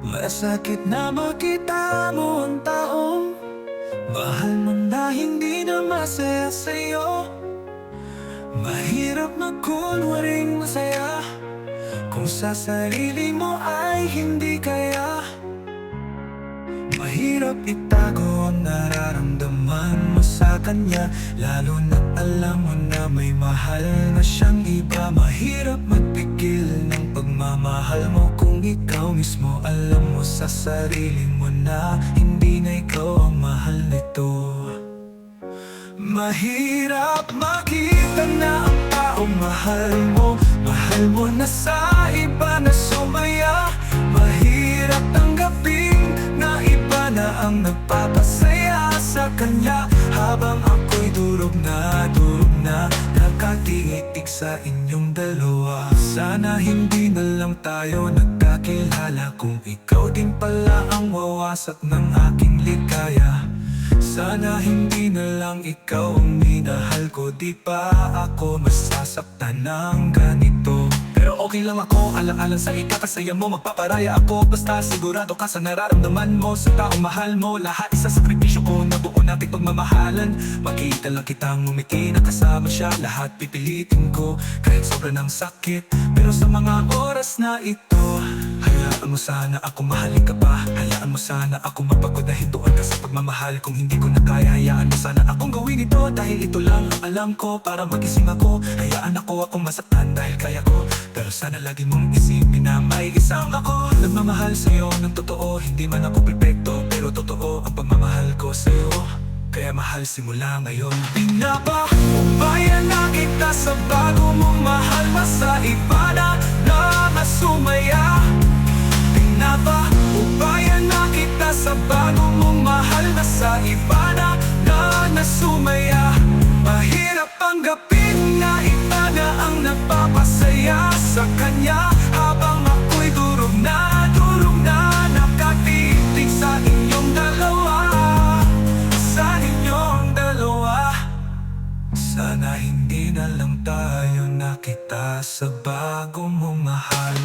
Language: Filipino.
Masakit na makita mo ang taong Mahal mo na hindi na masaya sa'yo. Mahirap magkunwaring masaya. Kung sa sarili mo ay hindi kaya. Mahirap itago ang nararamdaman mo sa kanya. Lalo na't alam mo na may mahal na siyang iba. Mahirap magpigil ng pagmamahal mo Kung ikaw mismo alam mo sa sarili mo na Hindi na ikaw ang mahal nito. Mahirap makita na ang taong mahal mo. Mahal mo na sa iba na sumaya. Mahirap tanggapin na iba na ang nagpapasaya sa kanya. Habang ako'y durog na, durog na Nakatingitig sa inyong dalawa. Sana hindi na lang tayo nagkakilala Kung ikaw din pala ang wawasak ng aking ligaya. Sana hindi na lang ikaw ang minahal ko Di pa ako masasaktan ng ganito. Pero okay lang ako, alang-alang sa ikakasaya mo Magpaparaya ako, basta sigurado ka sa nararamdaman mo Sa taong mahal mo, lahat isa sakripisyo ko Nabuo nating pagmamahalan. Makita lang kitang umiti na kasama siya Lahat pipilitin ko, kahit sobrang ng sakit Pero sa mga oras na ito Hayaan mo sana ako mahalin ka pa. Hayaan mo sana ako mapagod na hintuan ka sa pagmamahal. Kung hindi ko na kaya, hayaan mo sana akong gawin ito. Dahil ito lang ang alam ko para magising ako. Hayaan ako akong masaktan dahil kaya ko. Pero sana lagi mong isipin na may isang ako. Nagmamahal sa'yo ng totoo Hindi man ako perfecto Pero totoo ang pagmamahal ko sa'yo. Kaya mahal simula ngayon. Di na ba umayan na kita sa bago mong mahal sa kanya Habang ako'y durog na, durog na Nakatitig sa inyong dalawa. Sa inyong dalawa Sana hindi na lang tayo nakita sa bago mong mahal